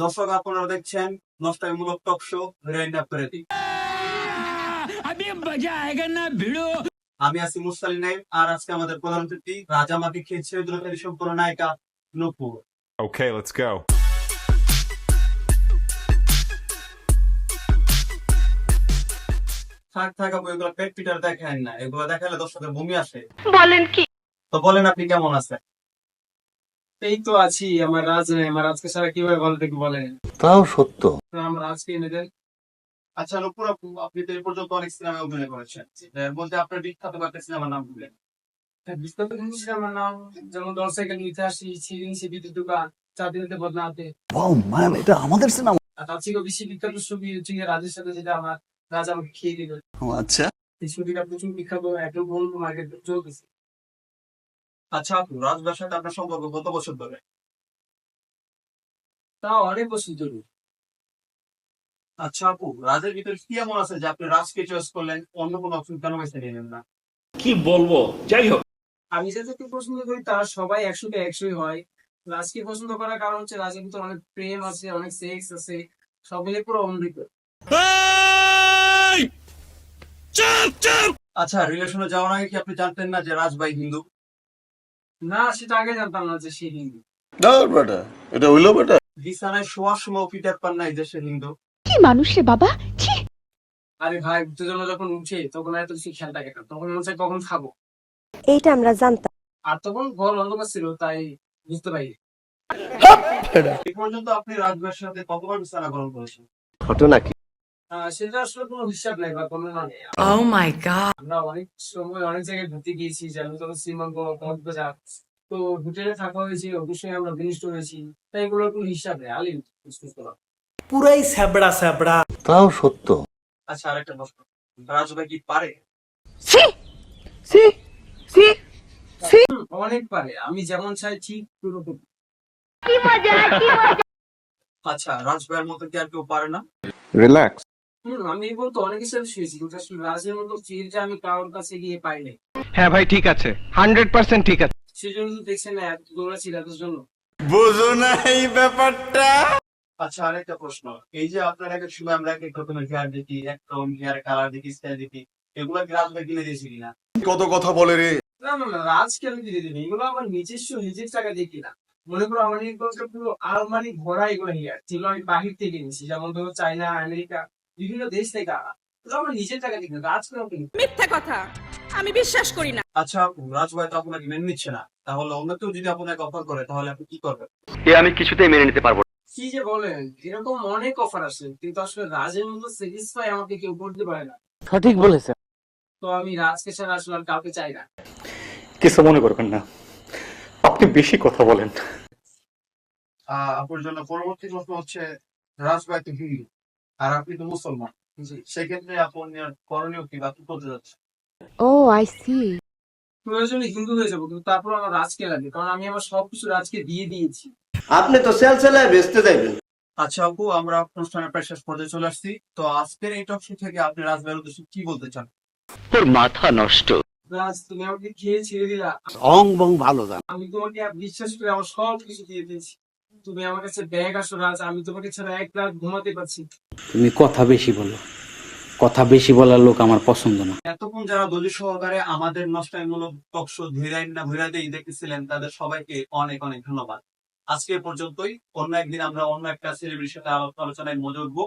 দর্শক আপনারা দেখছেন নষ্টাইমূলক টক শো রেইনা প্রেতি আমি মজা আয়েগা না ভিড়ো আমি আছি মুস্তালি নাইম আর আজকে আমাদের প্রধান অতিথি রাজা মাকে খেয়েছে দ্রৌপদী সম্পূর্ণ নায়িকা নূপুর। ওকে লেটস গো থাক থাক আপু এগুলো পেট পিটার দেখেন না এগুলো দেখালে দর্শকের বমি আসে। বলেন কি? তো বলেন আপনি কেমন আছেন? এই তো আছি আমার রাজ নেই। আমার সারা কীভাবে ভালো থেকে বলেন? তাও সত্য। আমার রাজকে এনে দেন আচ্ছা নূপুর আপু আপনি তো এই পর্যন্ত অনেক সিনেমায় অভিনয় করেছেন। এর মধ্যে আপনার বিখ্যাত একটা সিনেমার নাম বললেন নাম যেমন দোকান বদনাতে ওয়াও ম্যাম এটা আমাদের সিনেমা। আর তার থেকে বেশি বিখ্যাত ছবি হচ্ছে রাজের সাথে যেটা আমার রাজ আমাকে খেয়ে দিল। আচ্ছা। এই ছবিটা প্রচুর বিখ্যাত একটু বলব মার্কেট চলতেছে। আচ্ছা আপু রাজ ব্যবসাটা আপনার সম্পর্ক কত বছর ধরে? তাও অনেক বছর ধরে। আচ্ছা আপু রাজের ভিতরে কি এমন আছে যে আপনি রাজকে চয়েস করলেন অন্য কোনো অপশন কেন বেছে নিলেন না? কি বলব? যাই হোক। আমি যাদেরকে পছন্দ করি তারা সবাই একশোতে একশোই হয়। রাজকে পছন্দ করার কারণ হচ্ছে রাজের ভিতরে অনেক প্রেম আছে অনেক সেক্স আছে সব মিলে পুরো অমৃত আচ্ছা রিলেশনে যাওয়ার আগে কি আপনি জানতেন না যে রাজ ভাই হিন্দু? না সেটা আগে জানতাম না যে সে হিন্দু। বেটা এটা হইল বেটা বিছানায় শোয়ার সময় পিটার পান নাই যে সে হিন্দু। কি মানুষ রে বাবা আরে ভাই উত্তেজনা যখন উঠে তখন এত কিছু খেয়াল থাকে না। তখন মনে কখন খাব। এইটা আমরা জানতাম। আর তখন ঘর অন্ধকার ছিল তাই বুঝতে পারি এই পর্যন্ত আপনি রাজভাইয়ের সাথে কতবার বিছানা গ্রহণ করেছেন? ঘটনা কি? সেটা আসলে কোনো হিসাব নাই বা কোনো না Oh. আমরা অনেক সময় অনেক জায়গায় ঘুরতে গিয়েছি যেমন শ্রীমঙ্গ কক্সবাজার। তো হোটেলে থাকা হয়েছে অবশ্যই আমরা হয়েছি তাই এগুলোর কোনো হিসাব নেই। আলিম পুরাই স্যাবড়া স্যাবড়া। তাও সত্য। আচ্ছা আরেকটা প্রশ্ন। রাজ ভাই কি পারে? অনেক পারে। আমি যেমন চাই ঠিক পুরোপুরি। আচ্ছা রাজ ভাইয়ের মতো কি আর কেউ পারে না? রিল্যাক্স হম আমি এই বলতে শুয়েছি কিন্তু রাজের মতো আমি কারোর কাছে গিয়ে পাই নাই। হ্যাঁ ভাই ঠিক আছে। হান্ড্রেড পার্সেন্ট ঠিক আছে। সেজন্য তো দেখছেন না এত দৌড়াচ্ছি রাতের জন্য। বুঝো না এই ব্যাপারটা। আচ্ছা আরেকটা প্রশ্ন। এই যে আপনার এক সময় আমরা এক এক রকমের হেয়ার দেখি হেয়ার কালার দেখি স্টাইল দেখি এগুলো কি রাজ কিনে দিয়েছে কিনা? কত কথা বলে রে। না না না রাজকে আমি দিয়ে দিবি এগুলো আমার নিজস্ব নিজের টাকা দিয়ে কিনা। মনে করো আমার এগুলো পুরো আলমারি ভরা এগুলো হিয়ার যেগুলো আমি বাহির থেকে নিয়েছি যেমন ধরো চাইনা আমেরিকা। বিভিন্ন দেশ থেকে আনা। এগুলো নিজের টাকা কিনা রাজ কেন কিনি মিথ্যা কথা আমি বিশ্বাস করি না। আচ্ছা রাজ ভাই তো আপনাকে মেনে নিচ্ছে না। তাহলে অন্য কেউ যদি আপনাকে অফার করে তাহলে আপনি কি করবেন? আমি কিছুতেই মেনে নিতে পারব কি যে বলেন এরকম অনেক অফার আছে কিন্তু আসলে রাজের মতো স্যাটিসফাই আমাকে কেউ করতে পারে না। সঠিক বলেছেন। তো আমি রাজকে ছাড়া আসলে আর কাউকে চাই না। কিছু মনে করবেন না। আপনি বেশি কথা বলেন। আহ আপুর জন্য পরবর্তী প্রশ্ন হচ্ছে রাজ ভাই তো হিন্দু আর আপনি তো মুসলমান সেক্ষেত্রে আপনার করণীয় কি বা কি করতে যাচ্ছে ও আই সি প্রয়োজনে হিন্দু হয়ে যাব কিন্তু তারপর আমার রাজকে লাগে কারণ আমি আমার সবকিছু রাজকে দিয়ে দিয়েছি। আপনি তো সেল সেলায় বেচতে যাইবেন। আচ্ছা আপু আমরা অনুষ্ঠানের প্রায় শেষ পর্যায়ে চলে আসছি। তো আজকের এই টক থেকে আপনি রাজ ভাইয়ের উদ্দেশ্যে কি বলতে চান? তোর মাথা নষ্ট। রাজ তুমি আমাকে খেয়ে ছেড়ে দিলা। অং বং ভালো জান। আমি তোমাকে বিশ্বাস করে আমার সব কিছু দিয়ে দিয়েছি। তুমি আমার কাছে ব্যাগ আসো রাজ আমি তোমাকে ছাড়া এক রাত ঘুমাতে পারছি তুমি কথা বেশি বলো। কথা বেশি বলার লোক আমার পছন্দ না। এতক্ষণ যারা দলীয় সহকারে আমাদের নষ্টাইমূলক টক শো ধীরাইন না ভৈরাতেই দেখেছিলেন তাদের সবাইকে অনেক অনেক ধন্যবাদ। আজকে পর্যন্তই। অন্য একদিন আমরা অন্য একটা সেলিব্রিটির সাথে আলোচনায় মজে উঠবো